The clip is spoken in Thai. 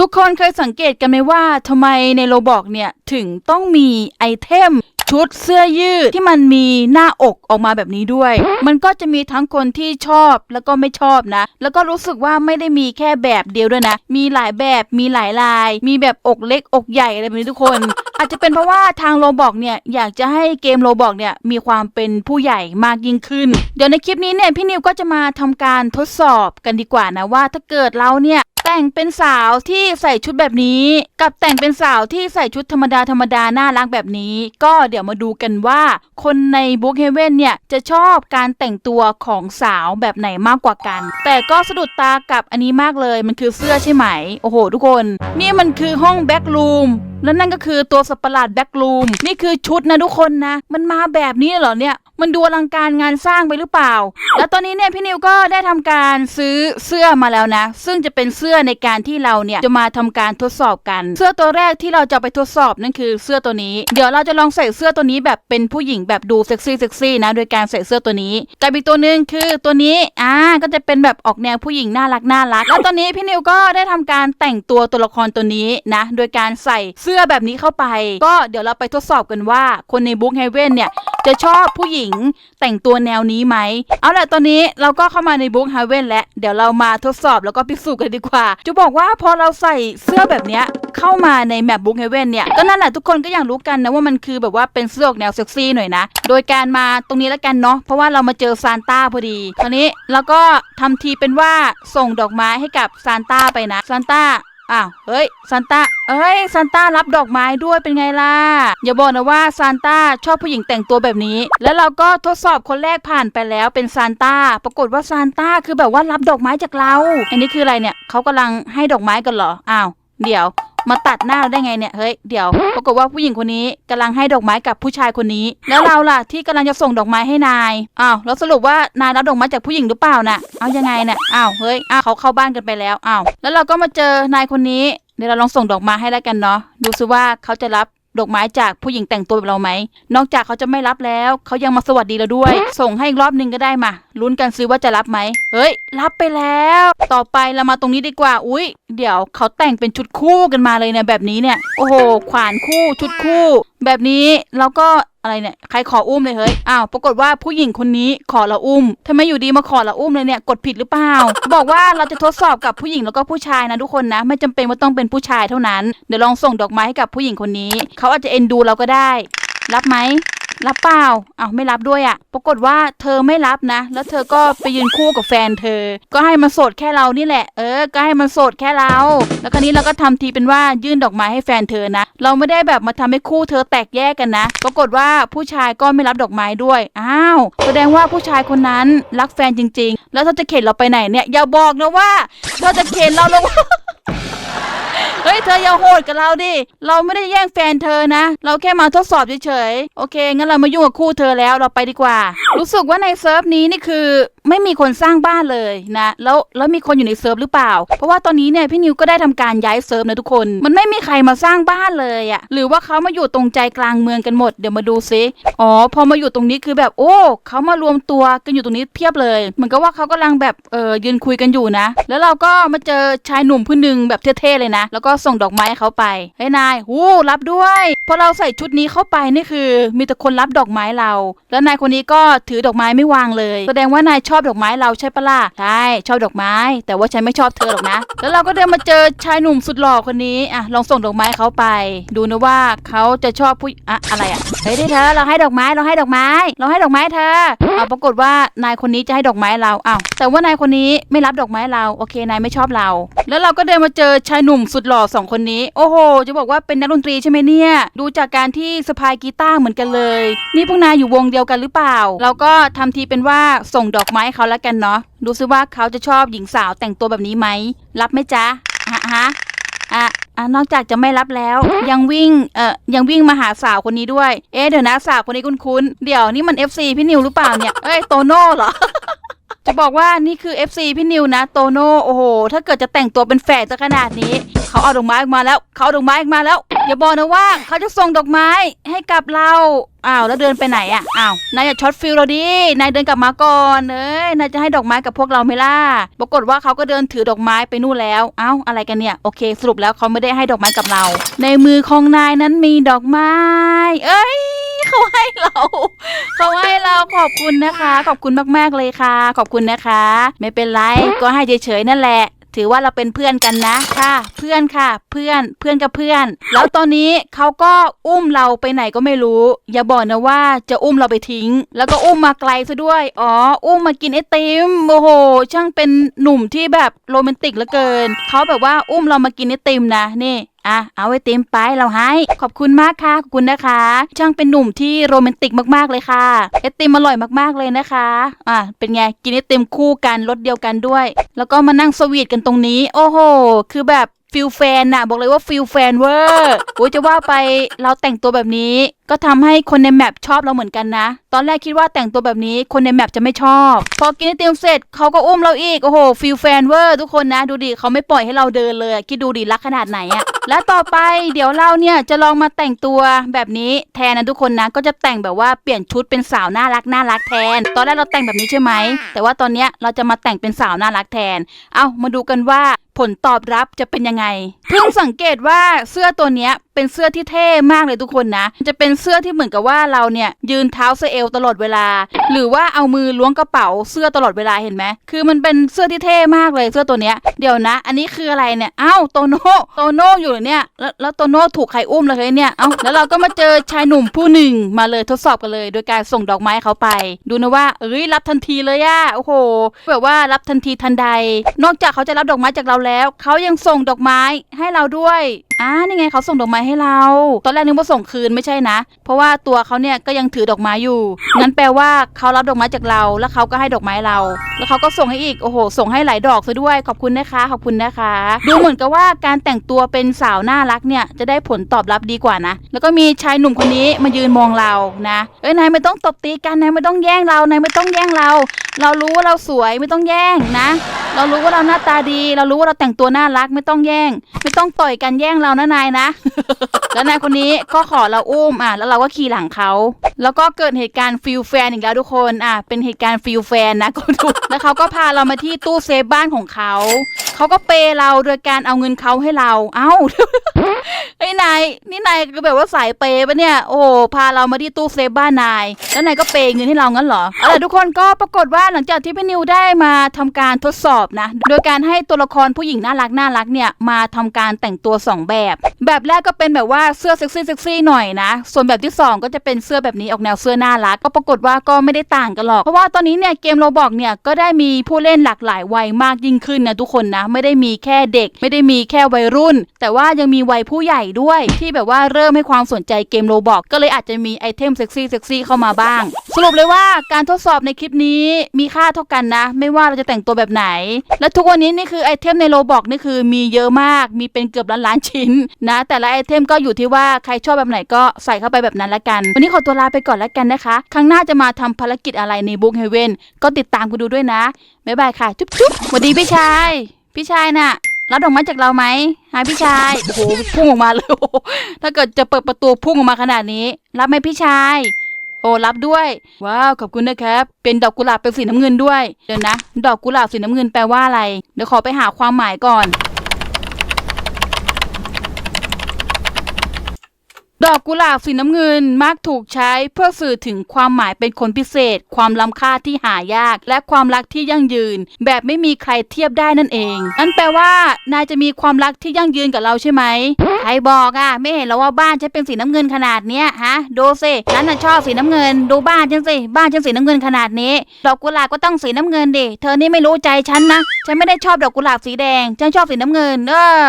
ทุกคนเคยสังเกตกันไหมว่าทำไมในโรบอกเนี่ยถึงต้องมีไอเทมชุดเสื้อยืดที่มันมีหน้าอกออกมาแบบนี้ด้วย มันก็จะมีทั้งคนที่ชอบแล้วก็ไม่ชอบนะ แล้วก็รู้สึกว่าไม่ได้มีแค่แบบเดียวด้วยนะ มีหลายแบบมีหลายลาย มีแบบอกเล็กอกใหญ่อะไรแบบนี้ทุกคน อาจจะเป็นเพราะว่าทางโรบอกเนี่ยอยากจะให้เกมโรบอกเนี่ยมีความเป็นผู้ใหญ่มากยิ่งขึ้น เดี๋ยวในคลิปนี้เนี่ยพี่นิวก็จะมาทำการทดสอบกันดีกว่านะว่า ถ้าเกิดเราเนี่ย แต่งเป็นสาวที่ใส่ชุดแบบนี้ กับแต่งเป็นสาวที่ใส่ชุดธรรมดาธรรมดาน่ารักแบบนี้ ก็เดี๋ยวมาดูกันว่า คนในบุ๊กเฮเว่นเนี่ยจะชอบการแต่งตัวของสาวแบบไหนมากกว่ากัน แต่ก็สะดุดตากับอันนี้มากเลยมันคือเสื้อใช่ไหม โอ้โห ทุกคน นี่มันคือห้องแบ็กรูมและนั่นก็คือตัวสัประหลาดแบ็กรูมนี่คือชุดนะทุกคนนะ มันมาแบบนี้เหรอเนี่ย มันดูอลังการงานสร้างไปหรือเปล่า แล้วตอนนี้เนี่ยพี่นิวก็ได้ทำการซื้อเสื้อมาแล้วนะ ซึ่งจะเป็นเสื้อในการที่เราเนี่ยจะมาทำการทดสอบกัน เสื้อตัวแรกที่เราจะไปทดสอบนั่นคือเสื้อตัวนี้ เดี๋ยวเราจะลองใส่เสื้อตัวนี้แบบเป็นผู้หญิงแบบดูเซ็กซี่เซ็กซี่นะ โดยการใส่เสื้อตัวนี้กับอีกตัวหนึ่งคือตัวนี้อ่าก็จะเป็นแบบออกแนวผู้หญิงน่ารักน่ารัก แล้วตอนนี้พี่นิวก็ได้ทำการแต่งตัวตัวละครตัวนี้นะ โดยการใส่เสื้อแบบนี้เข้าไป ก็เดี๋ยวเราไปทดสอบกันว่าคนในบุ๊กเฮเว่นเนี่ยจะชอบผู้หญิงแต่งตัวแนวนี้ไหม เอาล่ะตอนนี้เราก็เข้ามาในบุ๊กฮาเว่นแล้ว เดี๋ยวเรามาทดสอบแล้วก็พิสูจน์กันดีกว่า จะบอกว่าพอเราใส่เสื้อแบบเนี้ยเข้ามาในแมปบุ๊กเฮเว่นเนี่ย ก็นั่นแหละทุกคนก็อย่างรู้กันนะว่ามันคือแบบว่าเป็นเสื้อออกแนวเซ็กซี่หน่อยนะ โดยการมาตรงนี้แล้วกันเนาะ เพราะว่าเรามาเจอซานต้าพอดี ตอนนี้เราก็ทำทีเป็นว่าส่งดอกไม้ให้กับซานต้าไปนะ ซานต้า อ้าวเฮ้ยซานต้าเอ้ยซานต้ารับดอกไม้ด้วยเป็นไงล่ะ อย่าบอกนะว่าซานต้าชอบผู้หญิงแต่งตัวแบบนี้ แล้วเราก็ทดสอบคนแรกผ่านไปแล้วเป็นซานต้า ปรากฏว่าซานต้าคือแบบว่ารับดอกไม้จากเรา อันนี้คืออะไรเนี่ยเขากำลังให้ดอกไม้กันเหรอ อ้าว เดี๋ยว มาตัดหน้าเราได้ไงเนี่ยเฮ้ยเดี๋ยวปรากฏว่าผู้หญิงคนนี้กำลังให้ดอกไม้กับผู้ชายคนนี้ แล้วเราล่ะที่กำลังจะส่งดอกไม้ให้นายอ้าวแล้วสรุปว่านายรับดอกไม้จากผู้หญิงหรือเปล่าน่ะเอายังไงน่ะอ้าวเฮ้ยอ้าวเขาเข้าบ้านกันไปแล้วอ้าวแล้วเราก็มาเจอนายคนนี้เดี๋ยวเราลองส่งดอกไม้ให้แล้วกันเนาะดูซิว่าเขาจะรับ ดอกไม้จากผู้หญิงแต่งตัวแบบเราไหม นอกจากเขาจะไม่รับแล้ว เขายังมาสวัสดีเราด้วย ส่งให้อีกรอบหนึงก็ได้มาลุ้นกันซิว่าจะรับไหม เฮ้ย รับไปแล้ว ต่อไปเรามาตรงนี้ดีกว่า อุ๊ยเดี๋ยวเขาแต่งเป็นชุดคู่กันมาเลยเนี่ยแบบนี้เนี่ย โอ้โห ขวานคู่ ชุดคู่ แบบนี้แล้วก็ อะไรเนี่ย ใครขออุ้มเลยเฮ้ย อ้าว ปรากฏว่าผู้หญิงคนนี้ขอเราอุ้มทำไมอยู่ดีมาขอเราอุ้มเลยเนี่ย กดผิดหรือเปล่า บอกว่าเราจะทดสอบกับผู้หญิงแล้วก็ผู้ชายนะทุกคนนะ ไม่จำเป็นว่าต้องเป็นผู้ชายเท่านั้น เดี๋ยวลองส่งดอกไม้ให้กับผู้หญิงคนนี้ เขาอาจจะเอ็นดูเราก็ได้ รับไหม รับเปล่าอ้าวไม่รับด้วยอะ่ะ ปรากฏว่าเธอไม่รับนะ แล้วเธอก็ไปยืนคู่กับแฟนเธอ ก็ให้มันโสดแค่เรานี่แหละ เออ ก็ให้มันโสดแค่เรา แล้วคราวนี้เราก็ทำทีเป็นว่ายื่นดอกไม้ให้แฟนเธอนะ เราไม่ได้แบบมาทำให้คู่เธอแตกแยกกันนะ ปรากฏว่าผู้ชายก็ไม่รับดอกไม้ด้วย อ้าว แสดงว่าผู้ชายคนนั้นรักแฟนจริง ๆ แล้วเธอจะเข็นเราไปไหนเนี่ย อย่าบอกนะว่าเธอจะเข็นเราลง เธออย่าโหดกับเราดิ เราไม่ได้แย่งแฟนเธอนะ เราแค่มาทดสอบเฉยๆ โอเค งั้นเรามายุ่งกับคู่เธอแล้ว เราไปดีกว่า รู้สึกว่าในเซิร์ฟนี้นี่คือ ไม่มีคนสร้างบ้านเลยนะแล้วแล้วมีคนอยู่ในเซิร์ฟหรือเปล่า เพราะว่าตอนนี้เนี่ยพี่นิวก็ได้ทำการย้ายเซิร์ฟนะทุกคน มันไม่มีใครมาสร้างบ้านเลยอะหรือว่าเขามาอยู่ตรงใจกลางเมืองกันหมดเดี๋ยวมาดูซิอ๋อพอมาอยู่ตรงนี้คือแบบโอ้เขามารวมตัวกันอยู่ตรงนี้เพียบเลยเหมือนกับว่าเขากำลังแบบเออยืนคุยกันอยู่นะ แล้วเราก็มาเจอชายหนุ่มผู้หนึ่งแบบเท่ๆเลยนะ แล้วก็ส่งดอกไม้ให้เขาไปเฮ้ยนายหูรับด้วยพอเราใส่ชุดนี้เข้าไปนี่คือ มีแต่คนรับดอกไม้เรา แล้วนายคนนี้ก็ถือดอกไม้ไม่วางเลย แสดงว่านายชอบดอกไม้เราใช่ปะล่ะใช่ชอบดอกไม้ แต่ว่าฉันไม่ชอบเธอหรอกนะ แล้วเราก็เดินมาเจอชายหนุ่มสุดหล่อคนนี้อะลองส่งดอกไม้เขาไป ดูนะว่าเขาจะชอบผู้อะอะไรอะเฮ้ยเธอเราให้ดอกไม้เราให้ดอกไม้ เราให้ดอกไม้เธอเอาปรากฏว่านายคนนี้จะให้ดอกไม้เราอ้าวแต่ว่านายคนนี้ไม่รับดอกไม้เราโอเคนายไม่ชอบเรา แล้วเราก็เดินมาเจอชายหนุ่มสุดหล่อสองคนนี้ โอ้โห จะบอกว่าเป็นนักดนตรีใช่ไหมเนี่ย ดูจากการที่สะพายกีตาร์เหมือนกันเลย นี่พวกนายอยู่วงเดียวกันหรือเปล่า เราก็ทำทีเป็นว่าส่งดอกไม้ให้เขาแล้วกันเนาะดูซิว่าเขาจะชอบหญิงสาวแต่งตัวแบบนี้ไหมรับไหมจ๊ะฮะฮะอะอะนอกจากจะไม่รับแล้ว ยังวิ่งเอ่อยังวิ่งมาหาสาวคนนี้ด้วย เอ๊ะเดี๋ยวนะสาวคนนี้คุ้นๆเดี๋ยวนี่มัน FC พี่นิวหรือเปล่าเนี่ยเอ้ยโตโน่เหรอ จะบอกว่านี่คือ FC พี่นิวนะโตโน่โอ้โห ถ้าเกิดจะแต่งตัวเป็นแฝดจะขนาดนี้ เขาเอาดอกไม้ออกมาแล้ว เขาเอาดอกไม้ออกมาแล้ว อย่าบอกนะว่าเขาจะส่งดอกไม้ให้กับเราอ้าวแล้วเดินไปไหนอะอ้าวนายอย่าช็อตฟิลเราดินายเดินกลับมาก่อนเอ้ยนายจะให้ดอกไม้กับพวกเราไหมล่ะปรากฏว่าเขาก็เดินถือดอกไม้ไปนู่นแล้วเอ้าอะไรกันเนี่ยโอเค สรุปแล้วเขาไม่ได้ให้ดอกไม้กับเรา ในมือของนายนั้นมีดอกไม้ เอ้ย เขาให้เราเขาให้เราขอบคุณนะคะ ขอบคุณมากๆเลยค่ะ ขอบคุณนะคะ ไม่เป็นไรก็ให้เฉยๆนั่นแหละ ถือว่าเราเป็นเพื่อนกันนะค่ะ เพื่อนค่ะ เพื่อนเพื่อนกับเพื่อน แล้วตอนนี้เขาก็อุ้มเราไปไหนก็ไม่รู้ อย่าบอกนะว่าจะอุ้มเราไปทิ้ง แล้วก็อุ้มมาไกลซะด้วย อ๋อ อุ้มมากินไอติมโอ้โห ช่างเป็นหนุ่มที่แบบโรแมนติกเหลือเกินเขาแบบว่าอุ้มเรามากินไอติมนะนี่ อะเอาไอติมไปเราให้ ขอบคุณมากค่ะขอบคุณนะคะ ช่างเป็นหนุ่มที่โรแมนติกมากๆเลยค่ะไอติมอร่อยมากๆเลยนะคะอะเป็นไงกินไอติมคู่กันรสเดียวกันด้วย แล้วก็มานั่งสวีทกันตรงนี้ โอ้โห คือแบบฟิลแฟนน่ะ บอกเลยว่าฟิลแฟนเวอร์โอ้จะว่าไปเราแต่งตัวแบบนี้ ก็ทำให้คนในแมปชอบเราเหมือนกันนะ ตอนแรกคิดว่าแต่งตัวแบบนี้คนในแมปจะไม่ชอบ พอกินไอติมเสร็จเขาก็อุ้มเราอีก โอ้โหฟิลแฟนเวอร์ทุกคนนะ ดูดิเขาไม่ปล่อยให้เราเดินเลย คิดดูดิรักขนาดไหนอะและต่อไปเดี๋ยวเราเนี่ยจะลองมาแต่งตัวแบบนี้แทนนะทุกคนนะ ก็จะแต่งแบบว่าเปลี่ยนชุดเป็นสาวน่ารักน่ารักแทน ตอนแรกเราแต่งแบบนี้ใช่ไหม แต่ว่าตอนเนี้ยเราจะมาแต่งเป็นสาวน่ารักแทน เอามาดูกันว่าผลตอบรับจะเป็นยังไง เพิ่งสังเกตว่าเสื้อตัวเนี้ย เป็นเสื้อที่เท่มากเลยทุกคนนะ จะเป็นเสื้อที่เหมือนกับว่าเราเนี่ยยืนเท้าเซเอลตลอดเวลา หรือว่าเอามือล้วงกระเป๋าเสื้อตลอดเวลาเห็นไหมคือมันเป็นเสื้อที่เท่มากเลยเสื้อตัวเนี้ยเดี๋ยวนะ อันนี้คืออะไรเนี่ยเอ้าโตโน่โตโน่อยู่เหรอเนี่ยแล้วแล้วโตโน่ถูกใครอุ้มเลยเนี่ยเอ้าแล้วเราก็มาเจอชายหนุ่มผู้หนึ่งมาเลยทดสอบกันเลย โดยการส่งดอกไม้เขาไป ดูนะว่าเอ้ยรับทันทีเลยอะโอ้โหแบบว่ารับทันทีทันใด นอกจากเขาจะรับดอกไม้จากเราแล้ว เขายังส่งดอกไม้ให้เราด้วย อ่านี่ไงเขาส่งดอกไม้ให้เรา ตอนแรกนึกว่าส่งคืนไม่ใช่นะ เพราะว่าตัวเขาเนี่ยก็ยังถือดอกไม้อยู่งั้นแปลว่าเขารับดอกไม้จากเรา แล้วเขาก็ให้ดอกไม้เรา แล้วเขาก็ส่งให้อีกโอ้โห ส่งให้หลายดอกซะด้วยขอบคุณนะคะขอบคุณนะคะ ดูเหมือนกับว่าการแต่งตัวเป็นสาวน่ารักเนี่ยจะได้ผลตอบรับดีกว่านะ แล้วก็มีชายหนุ่มคนนี้มายืนมองเรานะเอ้ยนายไม่ต้องตบตีกันนายไม่ต้องแย่งเรานายไม่ต้องแย่งเรา เรารู้ว่าเราสวยไม่ต้องแย่งนะ เรารู้ว่าเราหน้าตาดี เรารู้ว่าเราแต่งตัวน่ารักไม่ต้องแย่ง ไม่ต้องต่อยกันแย่งเรานะนายนะ แล้วนายคนนี้ก็ขอเราอุ้มอะ แล้วเราก็ขี่หลังเขา แล้วก็เกิดเหตุการณ์ฟิลแฟนอีกแล้วทุกคนอะ เป็นเหตุการณ์ฟิลแฟนนะก็ดูแล้วเขาก็พาเรามาที่ตู้เซฟบ้านของเขาเขาก็เปย์เราโดยการเอาเงินเขาให้เรา เอ้าไอ้ยนายนี่นายคือแบบว่าสายเปย์ปะเนี่ย โอ้โหพาเรามาที่ตู้เซฟบ้านนาย แล้วนายก็เปย์เงินให้เรางั้นเหรอเอาล่ะทุกคนก็ปรากฏว่าหลังจากที่พี่นิวได้มาทำการทดสอบนะ โดยการให้ตัวละครผู้หญิงน่ารักน่ารักเนี่ยมาทำการแต่งตัวสองแบบ แบบแรกก็เป็นแบบว่าเสื้อเซ็กซี่เซ็กซี่หน่อยนะ ส่วนแบบที่สองก็จะเป็นเสื้อแบบนี้ออกแนวเสื้อน่ารัก ก็ปรากฏว่าก็ไม่ได้ต่างกันหรอก เพราะว่าตอนนี้เนี่ยเกมโรบอกเนี่ยก็ได้มีผู้เล่นหลากหลายวัยมากยิ่งขึ้นนะทุกคนนะ ไม่ได้มีแค่เด็ก ไม่ได้มีแค่วัยรุ่น แต่ว่ายังมีวัยผู้ใหญ่ด้วย ที่แบบว่าเริ่มให้ความสนใจเกมโรบอกก็เลยอาจจะมีไอเทมเซ็กซี่เซ็กซี่เข้ามาบ้าง สรุปเลยว่าการทดสอบในคลิปนี้มีค่าเท่ากันนะ ไม่ว่าเราจะแต่งตัวแบบไหน และทุกวันนี้นี่คือไอเทมในโรบอกนี่คือมีเยอะมากมีเป็นเกือบล้านล้านๆชิ้นนะ แต่ละไอเทมก็อยู่ที่ว่าใครชอบแบบไหนก็ใส่เข้าไปแบบนั้นละกัน วันนี้ขอตัวลาไปก่อนละกันนะคะ ครั้งหน้าจะมาทำภารกิจอะไรในบุ๊กเฮเว่นก็ติดตามกันดูด้วยนะบ๊ายบายค่ะ จุ๊บจุ๊บสวัสดีพี่ชาย พี่ชายน่ะรับดอกไม้จากเราไหมฮะพี่ชาย โอ้โห พุ่งออกมาเลยโอ้ถ้าเกิดจะเปิดประตูพุ่งออกมาขนาดนี้ รับไหมพี่ชาย โอ้รับด้วย ว้าว ขอบคุณนะครับ เป็นดอกกุหลาบเป็นสีน้ำเงินด้วย เดี๋ยวนะ ดอกกุหลาบสีน้ำเงินแปลว่าอะไร เดี๋ยวขอไปหาความหมายก่อน ดอกกุหลาบสีน้ำเงินมักถูกใช้เพื่อสื่อถึงความหมายเป็นคนพิเศษ ความล้ำค่าที่หายาก และความรักที่ยั่งยืน แบบไม่มีใครเทียบได้นั่นเองนั่นแปลว่านายจะมีความรักที่ยั่งยืนกับเราใช่ไหมใครบอกอะไม่เห็นแล้วว่าบ้านฉันเป็นสีน้ำเงินขนาดเนี้ยฮะดูสิฉันน่ะชอบสีน้ำเงิน ดูบ้านฉันสิบ้านฉันสีน้ำเงินขนาดนี้ ดอกกุหลาบก็ต้องสีน้ำเงินดิเธอนี่ไม่รู้ใจฉันนะฉันไม่ได้ชอบดอกกุหลาบสีแดงฉันชอบสีน้ำเงิน เออ